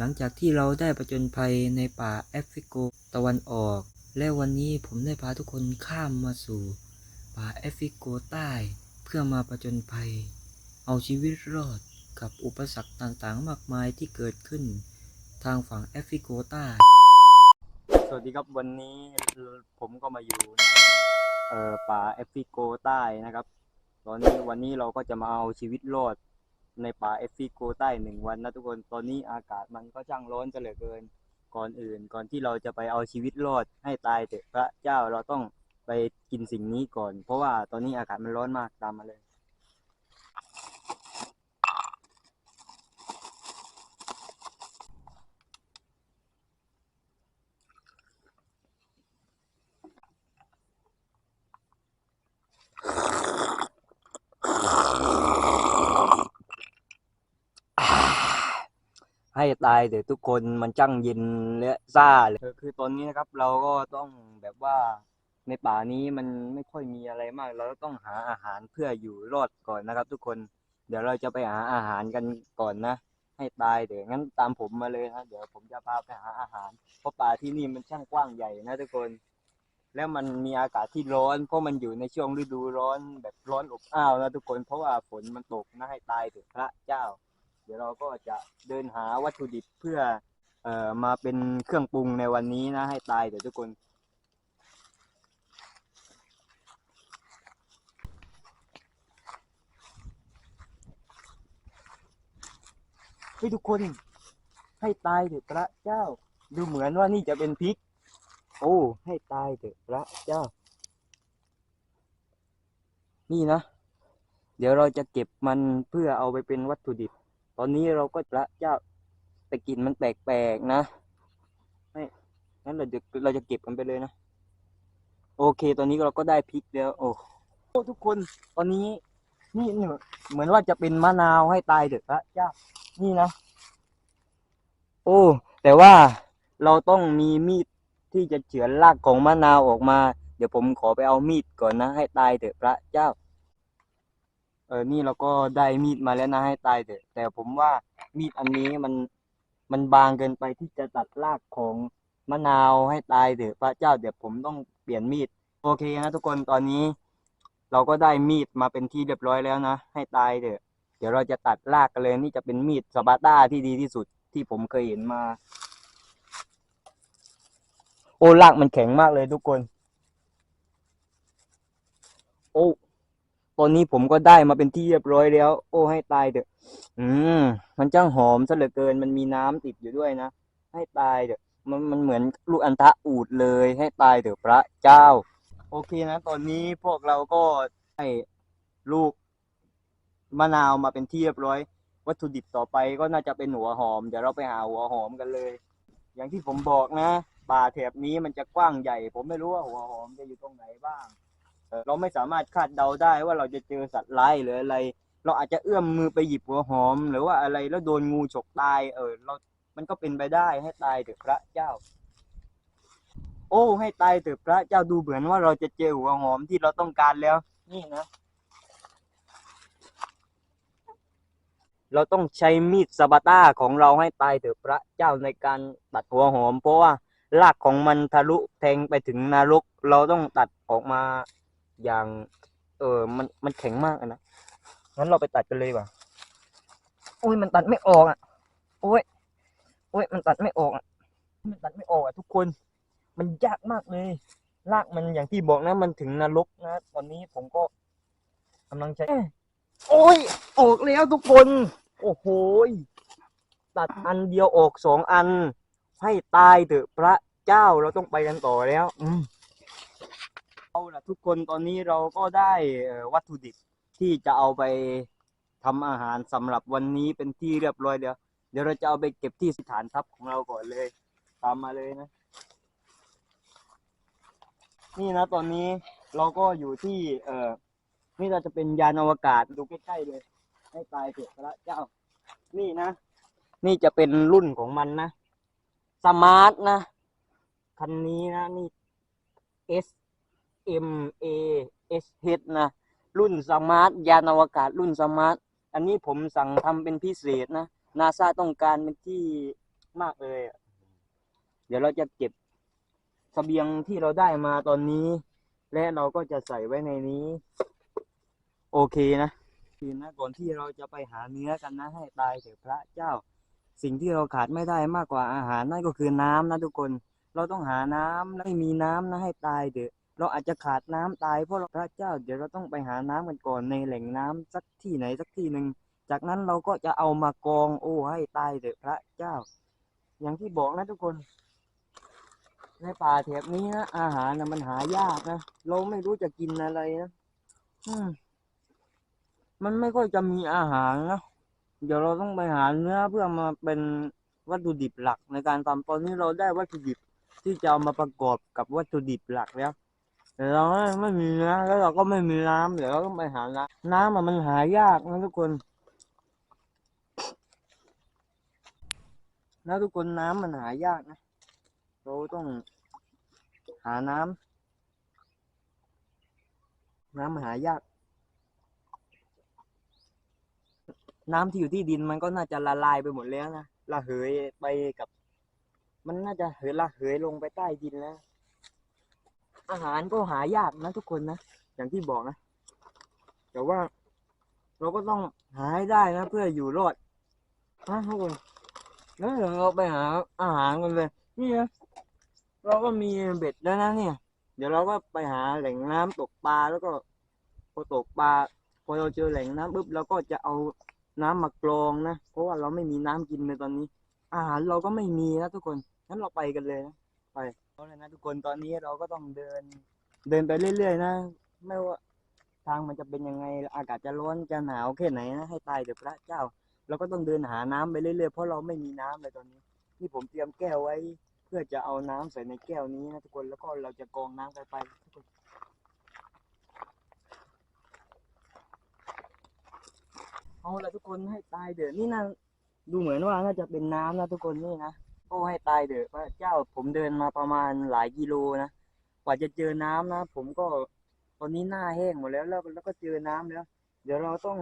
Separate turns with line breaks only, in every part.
หลังจากที่เราได้ประจนภัยในป่าแอฟริโกตะวันออก และวันนี้ผมได้พาทุกคนข้ามมาสู่ ป่าแอฟริโกใต้ เพื่อมาประจนภัย เอาชีวิตรอดกับอุปสรรคต่างๆ มากมายที่เกิดขึ้น ทางฝั่งแอฟริโกใต้ สวัสดีครับวันนี้ผมก็มาอยู่ในป่าแอฟริโกใต้นะครับ ตอนนี้วันนี้เราก็จะมาเอาชีวิตรอด ในป่าเอฟริโกใต้หนึ่งวันนะทุกคนตอนนี้อากาศมันก็ช่างร้อนจะเหลือเกินก่อนอื่น ก่อนที่เราจะไปเอาชีวิตรอดให้ตายเถอะพระเจ้าเราต้องไปกินสิ่งนี้ก่อน เพราะว่าตอนนี้อากาศมันร้อนมากตามมาเลย ให้ตายเดี๋ยวทุกคนมันจังเย็นและซ่าเลยคือคือตอนนี้นะครับเราก็ต้องแบบว่าในป่านี้มันไม่ค่อยมีอะไรมาก เราต้องหาอาหารเพื่ออยู่รอดก่อนนะครับ ทุกคนเดี๋ยวเราจะไปหาอาหารกันก่อนนะ ให้ตายเดี๋ยวงั้นตามผมมาเลยนะเดี๋ยวผมจะพาไปหาอาหาร เพราะป่าที่นี่มันช่างกว้างใหญ่นะทุกคน แล้วมันมีอากาศที่ร้อน เพราะมันอยู่ในช่วงฤดูร้อนแบบร้อนอบอ้าวนะทุกคนเพราะว่าฝนมันตกนะให้ตายเถอะพระเจ้า เดี๋ยวเราก็จะเดินหาวัตถุดิบเพื่อเอ่อมาเป็นเครื่องปรุงในวันนี้นะ ให้ตายเดี๋ยวทุกคน เฮ้ยทุกคน ให้ตายเถอะพระเจ้า ดูเหมือนว่านี่จะเป็นพริก โอ้ ให้ตายเถอะพระเจ้า นี่นะ เดี๋ยวเราจะเก็บมันเพื่อเอาไปเป็นวัตถุดิบ ตอนนี้เราก็พระเจ้าแต่กลิ่นมันแปลกๆนะไม่งั้นเราจะเราจะเก็บกันไปเลยนะ โอเค ตอนนี้เราก็ได้พริกแล้ว โอ้โทุกคน ตอนนี้นี่นี่เหมือนว่าจะเป็นมะนาวให้ตายเถอะพระเจ้า นี่นะ โอ้ แต่ว่าเราต้องมีมีดที่จะเฉือนรากของมะนาวออกมา เดี๋ยวผมขอไปเอามีดก่อนนะ ให้ตายเถอะพระเจ้า เออนี่เราก็ได้มีดมาแล้วนะให้ตายเถอะแต่ผมว่ามีดอันนี้มันมันบางเกินไปที่จะตัดรากของมะนาวให้ตายเถอะพระเจ้าเดี๋ยวผมต้องเปลี่ยนมีด โอเคนะทุกคนตอนนี้ เราก็ได้มีดมาเป็นที่เรียบร้อยแล้วนะ ให้ตายเถอะ เดี๋ยวเราจะตัดรากกันเลยนี่จะเป็นมีดสปาต้าที่ดีที่สุดที่ผมเคยเห็นมา โอ้รากมันแข็งมากเลยทุกคน โอ้ ตอนนี้ผมก็ได้มาเป็นที่เรียบร้อยแล้ว โอ้ให้ตายเถอะ อืม มันจ้างหอมซะเหลือเกิน มันมีน้ำติดอยู่ด้วยนะ ให้ตายเถอะ มันมันเหมือนลูกอันทะอูดเลย ให้ตายเถอะพระเจ้า โอเคนะ ตอนนี้พวกเราก็ได้ลูกมะนาวมาเป็นที่เรียบร้อย วัตถุดิบต่อไปก็น่าจะเป็นหัวหอม เดี๋ยวเราไปหาหัวหอมกันเลย อย่างที่ผมบอกนะ ป่าแถบนี้มันจะกว้างใหญ่ ผมไม่รู้ว่าหัวหอมจะอยู่ตรงไหนบ้าง เราไม่สามารถคาดเดาได้ว่าเราจะเจอสัตว์ร้ายหรืออะไร เราอาจจะเอื้อมมือไปหยิบหัวหอม หรือว่าอะไรแล้วโดนงูฉกตาย เออ เรา มันก็เป็นไปได้ให้ตายเถอะพระเจ้า โอ้ ให้ตายเถอะพระเจ้าดูเหมือนว่าเราจะเจอหัวหอมที่เราต้องการแล้ว นี่นะ เราต้องใช้มีดสปาต้าของเราให้ตายเถอะพระเจ้าในการตัดหัวหอม เพราะว่ารากของมันทะลุแทงไปถึงนรก เราต้องตัดออกมา ย่าง เออ มันมันแข็งมากอะนะงั้นเราไปตัดกันเลยดีกว่ะโอ้ยมันตัดไม่ออกอะโอ้ยโอ้ยมันตัดไม่ออกอะมันตัดไม่ออกอะทุกคน มันยากมากเลยรากมันอย่างที่บอกนะ มันถึงนรกนะตอนนี้ผมก็กำลังใช้โอ้ยออกแล้วทุกคน โอ้โหยตัดอันเดียวออกสองอัน ให้ตายเถอะพระเจ้าเราต้องไปกันต่อแล้ว อืม เอาละทุกคนตอนนี้เราก็ได้วัตถุดิบที่จะเอาไปทำอาหารสำหรับวันนี้เป็นที่เรียบร้อยแล้วเดี๋ยวเราจะเอาไปเก็บที่สถานทัพของเราก่อนเลย ตามมาเลยนะ นี่นะตอนนี้เราก็อยู่ที่ เอ่อ นี่เราจะเป็นยานอวกาศดูใกล้ๆเลยให้ตายเถอะพระเจ้า นี่นะ นี่จะเป็นรุ่นของมันนะ สมาร์ทนะ คันนี้นะ นี่ S M A S H นะ รุ่นสมาร์ทยานอวกาศรุ่นสมาร์ท อันนี้ผมสั่งทำเป็นพิเศษนะนาซาต้องการเป็นที่มากเลยอะเดี๋ยวเราจะเก็บเสบียงที่เราได้มาตอนนี้ และเราก็จะใส่ไว้ในนี้ โอเคนะคือนะก่อนที่เราจะไปหาเนื้อกันนะ ให้ตายเถอะพระเจ้า สิ่งที่เราขาดไม่ได้มากกว่าอาหารนั่นก็คือน้ำนะทุกคน เราต้องหาน้ำและไม่มีน้ำนะให้ตายเถอะ เราอาจจะขาดน้ำตายเพราะเราพระเจ้า เดี๋ยวเราต้องไปหาน้ำกันก่อนในแหล่งน้ำสักที่ไหนสักที่หนึ่ง จากนั้นเราก็จะเอามากองโอ้ให้ตายเถอะพระเจ้า อย่างที่บอกนะทุกคน ในป่าแถบนี้นะอาหารนะมันหายากนะเราไม่รู้จะกินอะไรนะอืมมันไม่ค่อยจะมีอาหารนะเดี๋ยวเราต้องไปหาเนื้อเพื่อมาเป็นวัตถุดิบหลักในการทำตอนนี้เราได้วัตถุดิบที่จะเอามาประกอบกับวัตถุดิบหลักแล้ว แต่เราไม่มีนื้อแล้วเราก็ไม่มีน้ำเดี๋ยวเราต้องไปหาน้ำน้ำมันหายากนะทุกคนนะทุกคนน้ำมันหายากนะ เราต้องหาน้ำน้ำมันหายาก น้ำที่อยู่ที่ดินมันก็น่าจะละลายไปหมดแล้วนะระเหยไปกับ มันน่าจะเหยละเหยลงไปใต้ดินแล้ว อาหารก็หายากนะทุกคนนะ อย่างที่บอกนะ แต่ว่าเราก็ต้องหาให้ได้นะ เพื่ออยู่รอดนะทุกคนแล้วเดี๋ยวเราไปหาอาหารกันเลย นี่นะเราก็มีเบ็ดแล้วนะเนี่ย เดี๋ยวเราก็ไปหาแหล่งน้ำตกปลาแล้วก็พอตกปลาพอเราเจอแหล่งน้ำปุ๊บเราก็จะเอาน้ำมากรองนะ เพราะว่าเราไม่มีน้ำกินในตอนนี้ อาหารเราก็ไม่มีนะทุกคนงั้นเราไปกันเลยนะ ไปาเลยนะทุกคนตอนนี้เราก็ต้องเดิน เดินไปเรื่อยๆนะไม่ว่าทางมันจะเป็นยังไงอากาศจะร้อนจะหนาวแค่ไหนนะให้ตายเถอะพระเจ้า เราก็ต้องเดินหาน้ำไปเรื่อยๆเพราะเราไม่มีน้ำเลยตอนนี้นี่ผมเตรียมแก้วไว้ เพื่อจะเอาน้ำใส่ในแก้วนี้นะทุกคนแล้วก็เราจะกองน้ำกันไปทุกคนเอาละทุกคนให้ตายเถอะนี่นะดูเหมือนว่าน่าจะเป็นน้ำนะทุกคนนี่นะ โอ้ให้ตายเถอะพระเจ้าผมเดินมาประมาณหลายกิโลนะกว่าจะเจอน้ำนะผมก็ตอนนี้หน้าแห้งหมดแล้วแล้วแล้วก็เจอน้ำแล้ว เดี๋ยวเราต้อง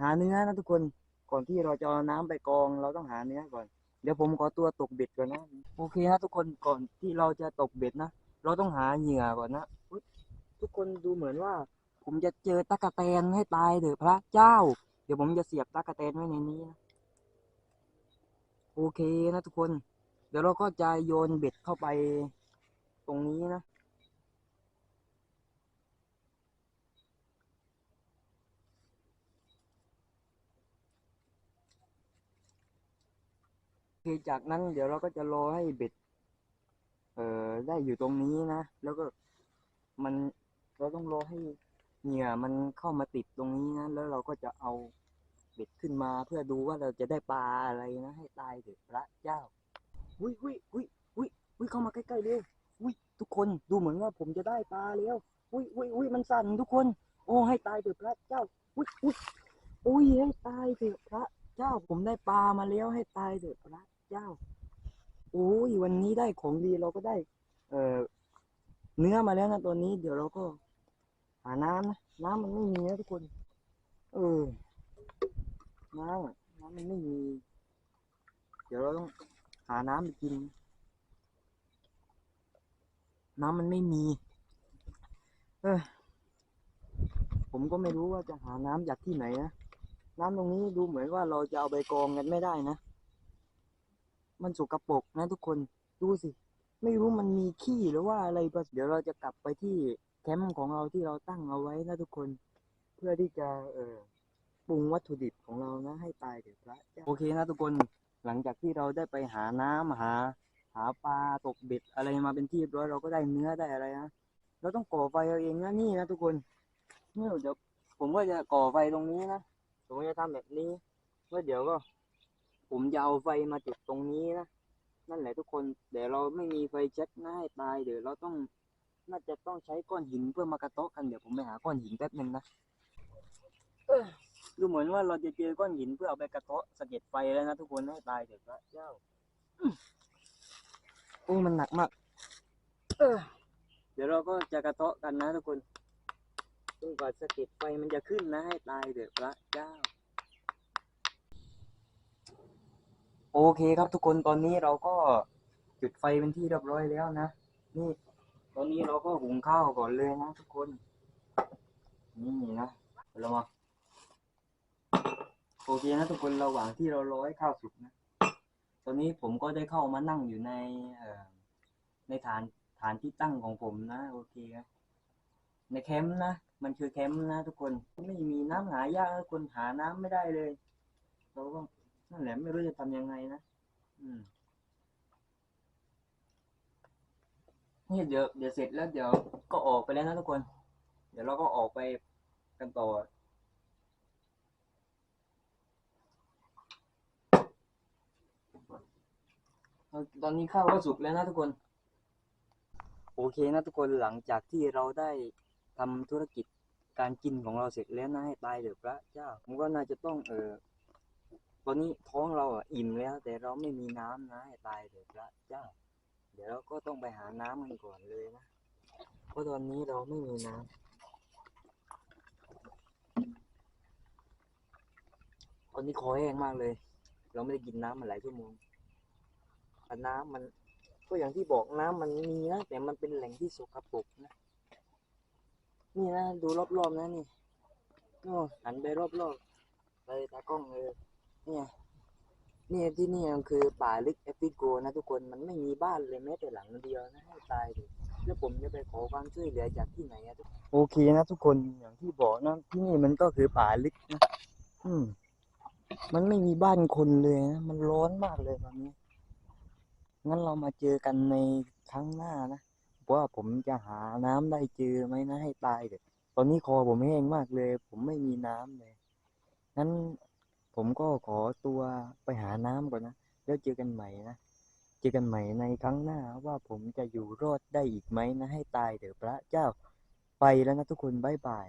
หาเนื้อนะทุกคนก่อนที่เราจะเอาน้ำไปกองเราต้องหาเนื้อก่อน เดี๋ยวผมขอตัวตกเบ็ดก่อนนะโอเคนะทุกคนก่อนที่เราจะตกเบ็ดนะเราต้องหาเหยื่อก่อนนะทุกคนดูเหมือนว่า ผมจะเจอตะกะแตนให้ตายเถอะพระเจ้า เดี๋ยวผมจะเสียบตากะเตนไว้ในนี้นะโอเคนะทุกคน ดี๋ยวเราก็จะโยนเบ็ดเข้าไปตรงนี้นะโอเคจากนั้นเดี๋ยวเราก็จะรอให้เบ็ด เอ่อ ได้อยู่ตรงนี้นะ แล้วก็มันเราต้องรอให้เหยื่อมันเข้ามาติดตรงนี้นะ แล้วเราก็จะเอาเบ็ดขึ้นมาเพื่อดูว่าเราจะได้ปลาอะไรนะ ให้ตายเถิดพระเจ้า หุยหุยหุยหุยหุยเข้ามาใกล้ๆเร็วหุยทุกคนดูเหมือนว่าผมจะได้ปลาแล้วหุยหุยหุยมันสั่นทุกคน โอ้ให้ตายเถิดพระเจ้าหุยหุยอุ้ยให้ตายเถิดพระเจ้าผมได้ปลามาแล้วให้ตายเถิดพระเจ้าโอ้ยวันนี้ได้ของดีเราก็ได้ เอ่อเนื้อมาแล้วนะตัวนี้ เดี๋ยวเราก็ หาน้ำนะน้ำมันไม่มีนะทุกคน เออน้ำน้ำมันไม่มี เดี๋ยวเราต้อง หาน้ำไปกิน น้ำมันไม่มี เออผมก็ไม่รู้ว่าจะหาน้ำจากที่ไหนนะ น้ำตรงนี้ดูเหมือนว่าเราจะเอาไปกองกันไม่ได้นะ มันสกรปรกนะทุกคน ดูสิ ไม่รู้มันมีขี้หรือว่าอะไรปะเดี๋ยวเราจะกลับไปที่แคมป์ของเราที่เราตั้งเอาไว้นะทุกคน เพื่อที่จะ เออปรุงวัตถุดิบของเรานะ ให้ตายเถิดพระโอเคนะทุกคน หลังจากที่เราได้ไปหาน้ำหา หาปลาตกเบ็ดอะไรมาเป็นที่เรียบร้อยเราก็ได้เนื้อได้อะไรนะเราต้องก่อไฟเอาเองนะนี่นะทุกคนเนี่ยเดี๋ยวผมก็จะก่อไฟตรงนี้นะผมจะทำแบบนี้ว่าเดี๋ยวก็ ผมจะเอาไฟมาจุดตรงนี้นะนั่นแหละทุกคนเดี๋ยวเราไม่มีไฟแช็กนะให้ตายเดี๋ยวเราต้องน่าจะต้องใช้ก้อนหินเพื่อมากระเตาะกันเดี๋ยวผมไปหาก้อนหินแป๊บหนึงนะ ดูเหมือนว่าเราจะเจอก้อนหินเพื่อเอาไปกระเทาะสะเก็ดไฟแล้วนะทุกคนให้ตายเถิดพระเจ้าอื้อโอ้มันหนักมากเออเดี๋ยวเราก็จะกระเทาะกันนะทุกคนจนกว่าสะเก็ดไฟมันจะขึ้นนะให้ตายเถิดพระเจ้า โอเคครับทุกคนตอนนี้เราก็จุดไฟเป็นที่เรียบร้อยแล้วนะนี่ ตอนนี้เราก็หุงข้าวก่อนเลยนะทุกคน นี่นะเรามา โอเคนะทุกคนระหว่างที่เรารอให้ข้าวสุกนะ ตอนนี้ผมก็ได้เข้ามานั่งอยู่ในในฐานฐานที่ตั้งของผมนะ โอเคในแคมป์นะ มันคือแคมป์นะทุกคนไม่มีน้ำหายากคนหาน้ำไม่ได้เลยเราก็นั่นแหละไม่รู้จะทำยังไงนะอืมนี่เดี๋ยวเดี๋ยวเสร็จแล้วเดี๋ยวก็ออกไปแล้วนะทุกคน เดี๋ยวเราก็ออกไปกันต่อ ตอนนี้ข้าวก็สุกแล้วนะทุกคน โอเคนะทุกคนหลังจากที่เราได้ทำธุรกิจการกินของเราเสร็จแล้วนะให้ตายเถอะพระเจ้าผมก็น่าจะต้องเออตอนนี้ท้องเราอะอิ่มแล้ว แต่เราไม่มีน้ำนะให้ตายเถอะพระเจ้า เดี๋ยวเราก็ต้องไปหาน้ำกันก่อนเลยนะเพราะตอนนี้เราไม่มีน้ำตอนนี้คอแห้งมากเลย เราไม่ได้กินน้ำมาหลายชั่วโมง น้ำมัน ก็อย่างที่บอกน้ำมันมีนะแต่มันเป็นแหล่งที่สกปรกนะ นี่นะดูรอบๆนะนี่โอ้หันไปรอบๆเลยตากล้องเลยเนี่ยนี่ที่นี่คือป่าลึกแอฟริโกนะทุกคนมันไม่มีบ้านเลยแม้แต่หลังเดียวนะให้ตายเลยแล้วผมจะไปขอความช่วยเหลือจากที่ไหนอะทุกโอเคนะทุกคนอย่างที่บอกนะที่นี่มันก็คือป่าลึกนะอืม มันไม่มีบ้านคนเลยนะมันร้อนมากเลยตอนนี้ งั้นเรามาเจอกันในครั้งหน้านะว่าผมจะหาน้ำได้เจอไหมนะให้ตายเด็ดตอนนี้คอผมแห้งมากเลย ผมไม่มีน้ำเลยงั้นผมก็ขอตัวไปหาน้ำก่อนนะแล้วเจอกันใหม่นะเจอกันใหม่ในครั้งหน้าว่าผมจะอยู่รอดได้อีกไหมนะให้ตายเถอะพระเจ้าไปแล้วนะทุกคนบ๊ายบาย